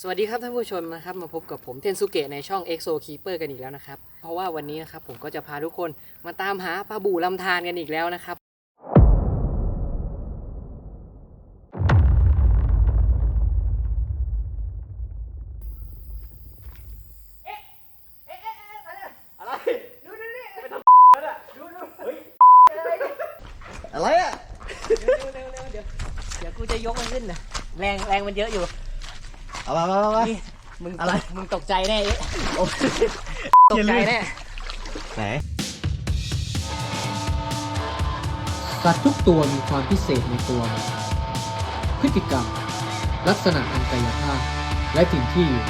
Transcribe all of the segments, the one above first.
สวัสดีครับท่านผู้ชมนะครับมาพบกับผมเทนสุเกะในช่อง EXO Keeper กันอีกแล้วนะครับ เพราะว่าวันนี้นะครับผมก็จะพาทุกคนมาตามหาปลาบู่ลำธารกันอีกแล้วนะครับ อะไรอะ เร็วเร็วเร็วเดี๋ยวเดี๋ยวกูจะยกมันขึ้นนะแรงแรงมันเยอะอยู่ เอามามามามานี่มึงอะไร มึงตกใจแน่เอ๊ะโอ้ยตกใจแน่ไหนสัตว์ทุกตัวมีความพิเศษในตัวมันพฤติกรรม ลักษณะทางกายภาพ และถิ่นที่อยู่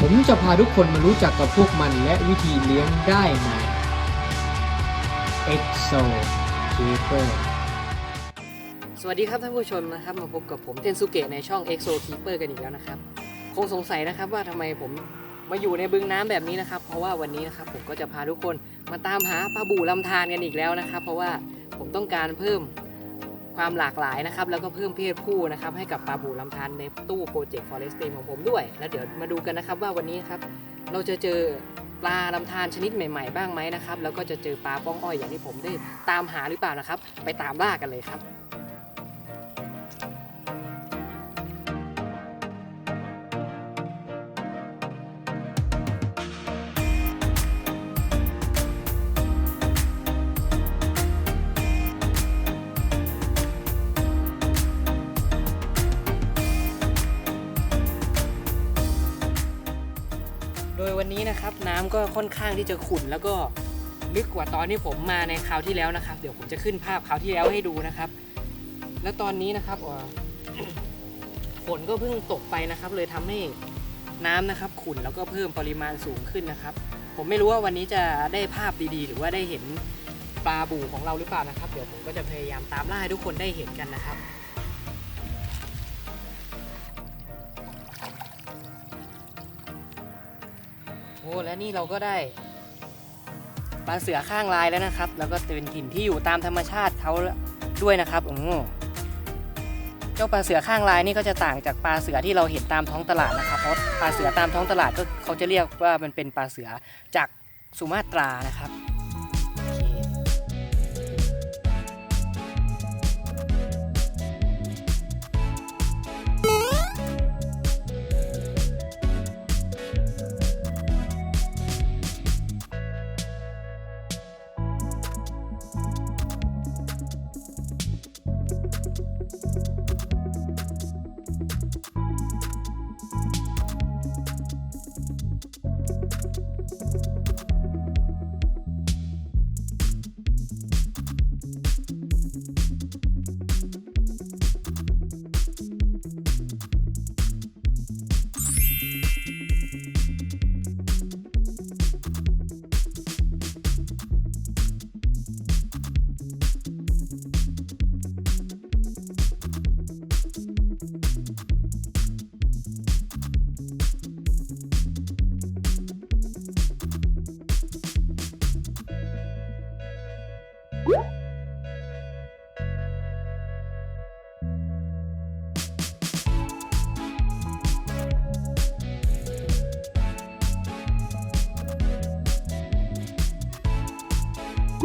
ผมจะพาทุกคนมารู้จักกับพวกมันและวิธีเลี้ยงได้ใน EXO Keeper สวัสดีครับท่านผู้ชมนะครับมาพบกับผมเทนสุเกะในช่อง EXO Keeper กันอีกแล้วนะครับ คงสงสัยนะครับว่าทำไมผมมาอยู่ในบึงน้ำแบบนี้นะครับ เพราะว่าวันนี้นะครับผมก็จะพาทุกคนมาตามหาปลาบู่ลำธารกันอีกแล้วนะครับ เพราะว่าผมต้องการเพิ่มความหลากหลายนะครับ แล้วก็เพิ่มเพศผู้นะครับให้กับปลาบู่ลำธารในตู้โปรเจกต์ Forest Team ของผมด้วย แล้วเดี๋ยวมาดูกันนะครับว่าวันนี้ครับเราจะเจอปลาลำธารชนิดใหม่ๆ บ้างไหมนะครับแล้วก็จะเจอปลาป้องอ้อยอย่างที่ผมได้ตามหาหรือเปล่านะครับ ไปตามล่ากันเลยครับ นี้นะครับน้ำก็ค่อนข้างที่จะขุ่นแล้วก็ลึกกว่าตอนที่ผมมาในคราวที่แล้วนะครับ เดี๋ยวผมจะขึ้นภาพคราวที่แล้วให้ดูนะครับ แล้วตอนนี้นะครับฝนก็เพิ่งตกไปนะครับ เลยทำให้น้ำนะครับ ขุ่นแล้วก็เพิ่มปริมาณสูงขึ้นนะครับ ผมไม่รู้ว่าวันนี้จะได้ภาพดีๆ หรือว่าได้เห็นปลาบู่ของเราหรือเปล่านะครับ เดี๋ยวผมก็จะพยายามตามล่าให้ทุกคนได้เห็นกันนะครับ และนี่เราก็ได้ปลาเสือข้างลายแล้วนะครับ แล้วก็เป็นถิ่นที่อยู่ตามธรรมชาติเขาด้วยนะครับโอ้เจ้าปลาเสือข้างลายนี่ก็จะต่างจากปลาเสือที่เราเห็นตามท้องตลาดนะครับเพราะปลาเสือตามท้องตลาดก็เขาจะเรียกว่ามันเป็นปลาเสือจากสุมาตรานะครับ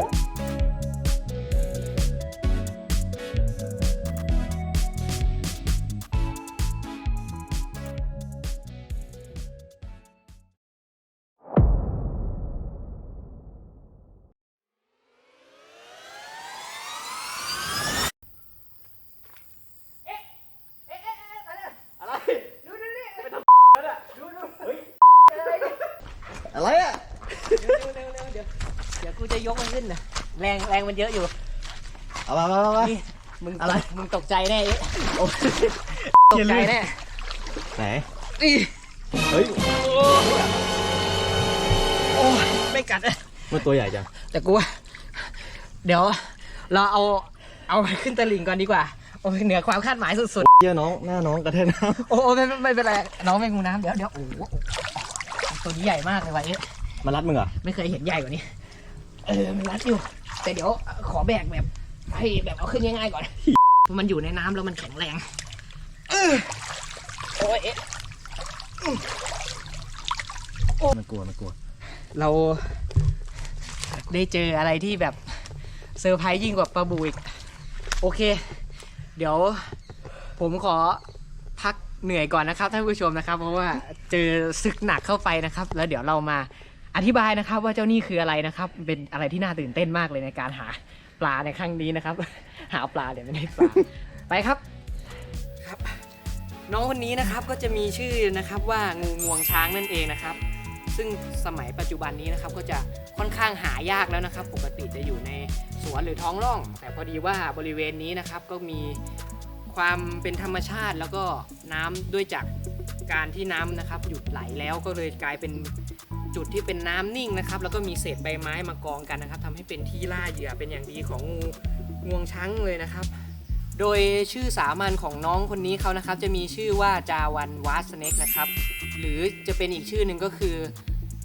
อ ยวกูจะยกมันขึ้นนะแรงแรงมันเยอะอยู่เอามามามามานี่มึงอะไรมึงตกใจแน่เอ๊ะโอ้ยตกใจแน่ไหนอีเฮ้ยโอ้ยไม่กัดอะมันตัวใหญ่จังแต่กูว่าเดี๋ยว เราเอาเอาไปขึ้นตะลิ่งก่อนดีกว่าโอ้ยเหนือความคาดหมายสุดเยี่ยน้องหน้าน้องกระเทนน้ๆ โอ้โอ้ไม่ไม่ไม่เป็นไรน้องเป็นงูน้ำเดี๋ยวเดี๋ยวโอ้โหตัวนี้ใหญ่มากเลยวะเอ๊ะำมันรัดมึงเหรอไม่เคยเห็นใหญ่กว่านี้ เออมันรัดอยู่ แต่เดี๋ยวขอแบกแบบ ให้แบบเอาขึ้นง่ายๆก่อนมันอยู่ในน้ำแล้วมันแข็งแรงเออโอ้ยมันกลัวมันกลัว เราได้เจออะไรที่แบบเซอร์ไพรส์ยิ่งกว่าปลาบูอีก โอเค เดี๋ยวผมขอพักเหนื่อยก่อนนะครับท่านผู้ชมนะครับ เพราะว่าเจอศึกหนักเข้าไปนะครับ แล้วเดี๋ยวเรามา อธิบายนะครับว่าเจ้านี่คืออะไรนะครับ เป็นอะไรที่น่าตื่นเต้นมากเลยในการหาปลาในครั้งนี้นะครับ หาปลาเดี๋ยวไม่ได้ปลาไปครับครับ น้องคนนี้นะครับก็จะมีชื่อนะครับว่างูงวงช้างนั่นเองนะครับ ซึ่งสมัยปัจจุบันนี้นะครับก็จะค่อนข้างหายากแล้วนะครับ ปกติจะอยู่ในสวนหรือท้องร่อง แต่พอดีว่าบริเวณนี้นะครับก็มีความเป็นธรรมชาติแล้วก็น้ำด้วยจากการที่น้ำนะครับหยุดไหลแล้วก็เลยกลายเป็น จุดที่เป็นน้ำนิ่งนะครับ แล้วก็มีเศษใบไม้มากองกันนะครับทำให้เป็นที่ล่าเหยื่อเป็นอย่างดีของงูงวงช้างเลยนะครับ โดยชื่อสามัญของน้องคนนี้เขานะครับ จะมีชื่อว่าจาวันวาสเน็กนะครับ หรือจะเป็นอีกชื่อหนึ่งก็คือ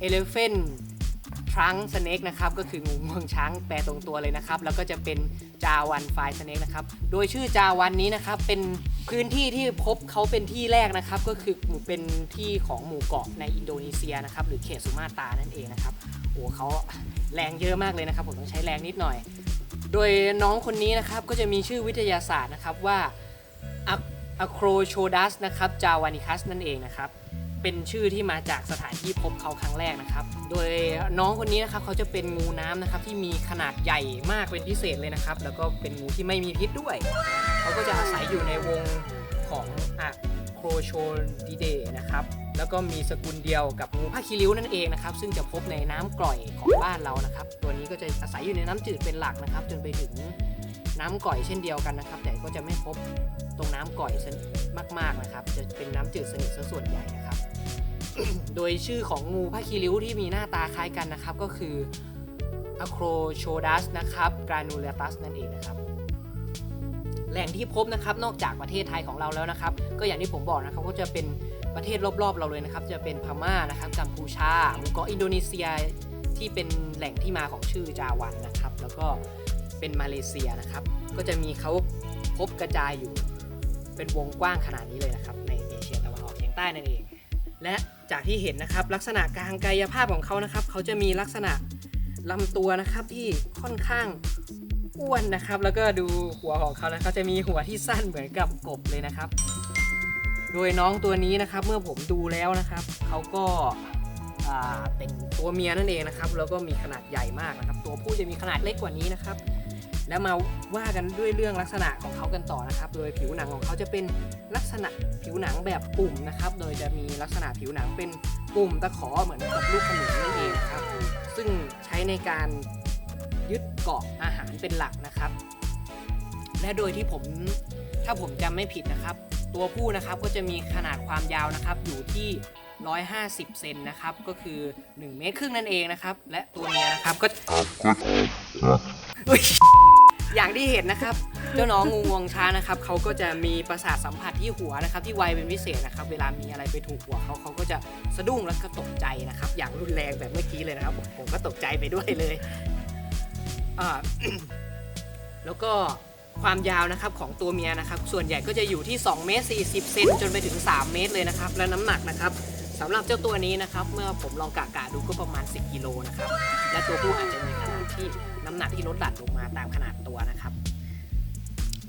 Elephant Trunk Snake นะครับก็คืองูงวงช้างแปลตรงตัวเลยนะครับ แล้วก็จะเป็นจาวันไฟสเน็กนะครับ โดยชื่อจาวันนี้นะครับเป็นพื้นที่ที่พบเขาเป็นที่แรกนะครับ ก็คือหมู่เป็นที่ของหมู่เกาะในอินโดนีเซียนะครับ หรือเขตสุมาตรานั่นเองนะครับโอ้เขาแรงเยอะมากเลยนะครับ ผมต้องใช้แรงนิดหน่อย โดยน้องคนนี้นะครับก็จะมีชื่อวิทยาศาสตร์นะครับว่าอะโครโชดัสนะครับจาวานิคัสนั่นเองนะครับ เป็นชื่อที่มาจากสถานที่พบเขาครั้งแรกนะครับ โดยน้องคนนี้นะครับเขาจะเป็นงูน้ำนะครับที่มีขนาดใหญ่มากเป็นพิเศษเลยนะครับ แล้วก็เป็นงูที่ไม่มีพิษด้วย เขาก็จะอาศัยอยู่ในวงของอะโครโชดิเดนะครับ แล้วก็มีสกุลเดียวกับงูผ้าคีริ้วนั่นเองนะครับ ซึ่งจะพบในน้ำกร่อยของบ้านเรานะครับ ตัวนี้ก็จะอาศัยอยู่ในน้ำจืดเป็นหลักนะครับ จนไปถึงน้ำก่อยเช่นเดียวกันนะครับ แต่ก็จะไม่พบตรงน้ำก่อยมากๆนะครับ จะเป็นน้ำจืดสนิทซะส่วนใหญ่นะครับ โดยชื่อของงูผ้าคีริ้วที่มีหน้าตาคล้ายกันนะครับ ก็คือ Acrochodas นะครับ granulatus นั่นเองนะครับ แหล่งที่พบนะครับนอกจากประเทศไทยของเราแล้วนะครับ ก็อย่างที่ผมบอกนะครับก็จะเป็นประเทศรอบๆ เราเลยนะครับ จะเป็นพม่านะครับกัมพูชาหมู่เกาะอินโดนีเซียที่เป็นแหล่งที่มาของชื่อจาวันนะครับ แล้วก็เป็นมาเลเซียนะครับ ก็จะมีเขาพบกระจายอยู่ เป็นวงกว้างขนาดนี้เลยนะครับ ในเอเชียตะวันออกเฉียงใต้นั่นเอง และจากที่เห็นนะครับลักษณะการกายภาพของเขานะครับ เขาจะมีลักษณะลำตัวนะครับที่ค่อนข้างอ้วนนะครับ แล้วก็ดูหัวของเขานะครับจะมีหัวที่สั้นเหมือนกับกบเลยนะครับ โดยน้องตัวนี้นะครับเมื่อผมดูแล้วนะครับ เขาก็เป็นตัวเมียนั่นเองนะครับ แล้วก็มีขนาดใหญ่มากนะครับ ตัวผู้จะมีขนาดเล็กกว่านี้นะครับ แล้วมาว่ากันด้วยเรื่องลักษณะของเขากันต่อนะครับ โดยผิวหนังของเขาจะเป็นลักษณะผิวหนังแบบปุ่มนะครับ โดยจะมีลักษณะผิวหนังเป็นปุ่มตะขอเหมือนกับลูกขนุนนั่นเองนะครับ ซึ่งใช้ในการยึดเกาะอาหารเป็นหลักนะครับ และโดยที่ผมถ้าผมจำไม่ผิดนะครับ ตัวผู้นะครับก็จะมีขนาดความยาวนะครับอยู่ที่150 เซนนะครับ ก็คือ 1 เมตรครึ่งนั่นเองนะครับ และตัวเมียนะครับก็ อย่างที่เห็นนะครับ เจ้าน้องงูงวงช้างนะครับเขาก็จะมีประสาทสัมผัสที่หัวนะครับ ที่ไวเป็นพิเศษนะครับ เวลามีอะไรไปถูกหัวเขาเขาก็จะสะดุ้งแล้วก็ตกใจนะครับ อย่างรุนแรงแบบเมื่อกี้เลยนะครับ ผมผมก็ตกใจไปด้วยเลยอ่าแล้วก็ความยาวนะครับของตัวเมียนะครับ ส่วนใหญ่ก็จะอยู่ที่2เมตร40เซนจนไปถึง 3 เมตรเลยนะครับ และน้ำหนักนะครับสำหรับเจ้าตัวนี้นะครับ เมื่อผมลองกะกะดูก็ประมาณ 10กิโลนะครับ และตัวผู้อาจจะมีขนาดที่ น้ำหนักที่ลดหลั่นลงมาตามขนาดตัวนะครับ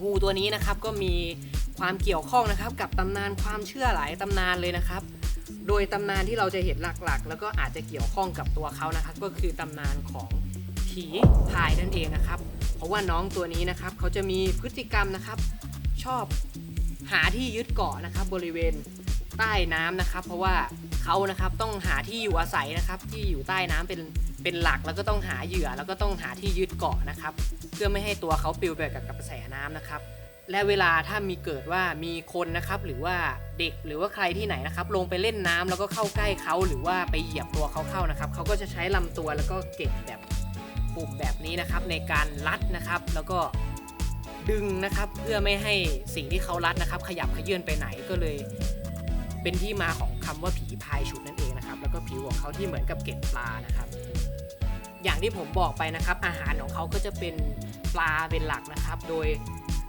งูตัวนี้นะครับก็มีความเกี่ยวข้องนะครับ กับตำนานความเชื่อหลายตำนานเลยนะครับ โดยตำนานที่เราจะเห็นหลักๆ แล้วก็อาจจะเกี่ยวข้องกับตัวเขานะครับ ก็คือตำนานของผีพายนั่นเองนะครับ เพราะว่าน้องตัวนี้นะครับเขาจะมีพฤติกรรมนะครับ ชอบหาที่ยึดเกาะนะครับ บริเวณใต้น้ำนะครับ เพราะว่าเขานะครับต้องหาที่อยู่อาศัยนะครับ ที่อยู่ใต้น้ำเป็น เป็นหลักแล้วก็ต้องหาเหยื่อแล้วก็ต้องหาที่ยึดเกาะนะครับ เพื่อไม่ให้ตัวเขาปลิวไปกับกระแสน้ำนะครับ และเวลาถ้ามีเกิดว่ามีคนนะครับหรือว่าเด็กหรือว่าใครที่ไหนนะครับ ลงไปเล่นน้ำแล้วก็เข้าใกล้เขาหรือว่าไปเหยียบตัวเขาเข้านะครับเขาก็จะใช้ลำตัวแล้วก็เก็บแบบปุ่มแบบนี้นะครับในการรัดนะครับแล้วก็ดึงนะครับเพื่อไม่ให้สิ่งที่เขารัดนะครับ ขยับขยื่นไปไหนก็เลย เป็นที่มาของคำว่าผีพายฉุดนั่นเองนะครับ แล้วก็ผิวของเขาที่เหมือนกับเกล็ดปลานะครับ อย่างที่ผมบอกไปนะครับ อาหารของเขาก็จะเป็นปลาเป็นหลักนะครับ โดย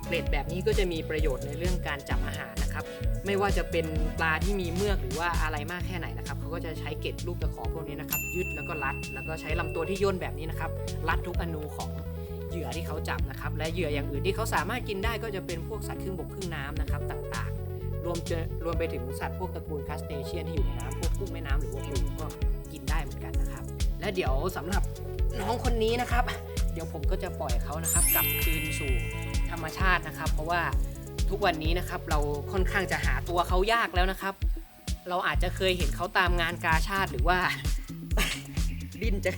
เกล็ดแบบนี้ก็จะมีประโยชน์ในเรื่องการจับอาหารนะครับ ไม่ว่าจะเป็นปลาที่มีเมือกหรือว่าอะไรมากแค่ไหนนะครับเขาก็จะใช้เกล็ดลูกตะขอพวกนี้นะครับยึดแล้วก็รัด แล้วก็ใช้ลำตัวที่ย่นแบบนี้นะครับรัดทุกอนูของเหยื่อที่เขาจับนะครับ และเหยื่ออย่างอื่นที่เขาสามารถกินได้ก็จะเป็นพวกสัตว์ครึ่งบกครึ่งน้ำนะครับต่างๆ รวมจะรวมไปถึงสัตว์พวกตระกูลคาสเตเชียนที่อยู่ในน้ำพวกกุ้งแม่น้ำหรือว่าปูก็ และเดี๋ยวสำหรับน้องคนนี้นะครับ เดี๋ยวผมก็จะปล่อยเขานะครับกลับคืนสู่ธรรมชาตินะครับ เพราะว่าทุกวันนี้นะครับเราค่อนข้างจะหาตัวเขายากแล้วนะครับ เราอาจจะเคยเห็นเขาตามงานกาชาติหรือว่า ดิ้นจะ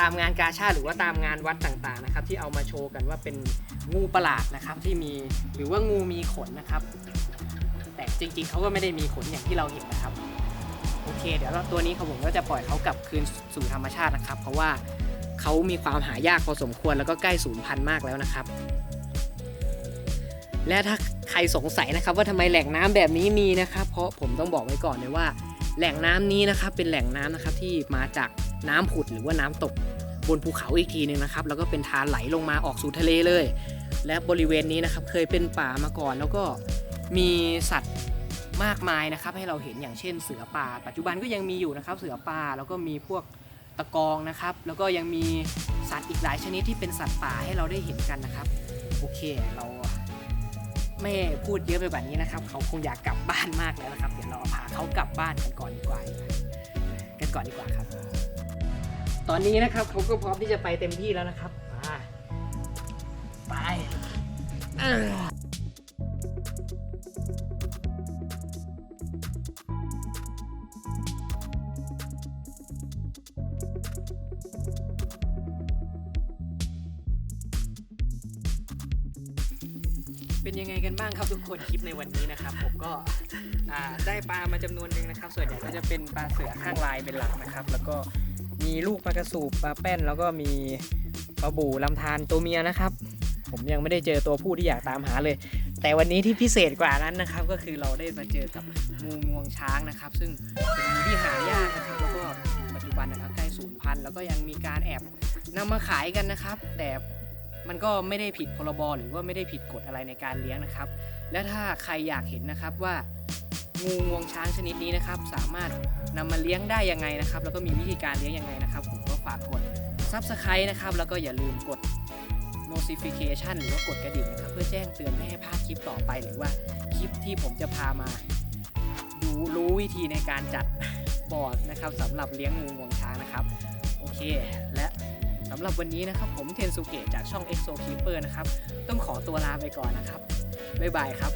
ตามงานกาชาติหรือว่าตามงานวัดต่างๆนะครับ ที่เอามาโชว์กันว่าเป็นงูประหลาดนะครับ ที่มีหรือว่างูมีขนนะครับ แต่จริงๆเขาก็ไม่ได้มีขนอย่างที่เราเห็นนะครับ โอเค เดี๋ยวตัวนี้ครับผมก็จะปล่อยเขากลับคืนสู่ธรรมชาตินะครับ เพราะว่าเขามีความหายากพอสมควรแล้วก็ใกล้สูญพันธุ์มากแล้วนะครับ และถ้าใครสงสัยนะครับว่าทำไมแหล่งน้ำแบบนี้มีนะครับ เพราะผมต้องบอกไว้ก่อนเลยว่า แหล่งน้ำนี้นะครับเป็นแหล่งน้ำนะครับที่มาจากน้ำผุดหรือว่าน้ำตกบนภูเขาอีกทีหนึงนะครับ แล้วก็เป็นทานไหลลงมาออกสู่ทะเลเลย และบริเวณนี้นะครับเคยเป็นป่ามาก่อนแล้วก็มีสัตว์ มากมายนะครับให้เราเห็นอย่างเช่นเสือป่า ปัจจุบันก็ยังมีอยู่นะครับเสือป่าแล้วก็มีพวกตะกองนะครับ แล้วก็ยังมีสัตว์อีกหลายชนิดที่เป็นสัตว์ป่าให้เราได้เห็นกันนะครับ โอเคเราไม่พูดเยอะไปแบบนี้นะครับ เขาคงอยากกลับบ้านมากแล้วนะครับ เดี๋ยวเราพาเขากลับบ้านกันก่อนดีกว่ากันก่อนดีกว่าครับ ตอนนี้นะครับเขาก็พร้อมที่จะไปเต็มที่แล้วนะครับไปออเป็ ครับทุกคนคลิปในวันนี้นะครับ ผมก็อ่าได้ปลามาจำนวนหนึ่งนะครับ ส่วนใหญ่ก็จะเป็นปลาเสือข้างลายเป็นหลักนะครับ แล้วก็มีลูกปลากระสูบปลาแป้น แล้วก็มีปลาบู่ลำธารตัวเมียนะครับ ผมยังไม่ได้เจอตัวผู้ที่อยากตามหาเลย แต่วันนี้ที่พิเศษกว่านั้นนะครับ ก็คือเราได้มาเจอกับงูงวงช้างนะครับ ซึ่งเป็นงูที่หายากนะครับแล้วก็ปัจจุบันนะครับใกล้สูญพันธุ์แล้วก็ยังมีการแอบนำมาขายกันนะครับ แต่ มันก็ไม่ได้ผิดพรบหรือว่าไม่ได้ผิดกฎอะไรในการเลี้ยงนะครับ และถ้าใครอยากเห็นนะครับว่างูงวงช้างชนิดนี้นะครับ สามารถนำมาเลี้ยงได้ยังไงนะครับ แล้วก็มีวิธีการเลี้ยงยังไงนะครับ ผมก็ฝากกด Subscribe นะครับ แล้วก็อย่าลืมกด notification หรือว่ากดกระดิ่งนะครับ เพื่อแจ้งเตือนไม่ให้พลาดคลิปต่อไปหรือว่าคลิปที่ผมจะพามาดูรู้วิธีในการจัดบอร์ดนะครับสำหรับเลี้ยงงูงวงช้างนะครับ โอเคำหรับวันนี้นะครับผมเทนสุเกะจากช่อง EXO Keeper นะครับต้องขอตัวลาไปก่อนนะครับบ๊ายบายครับ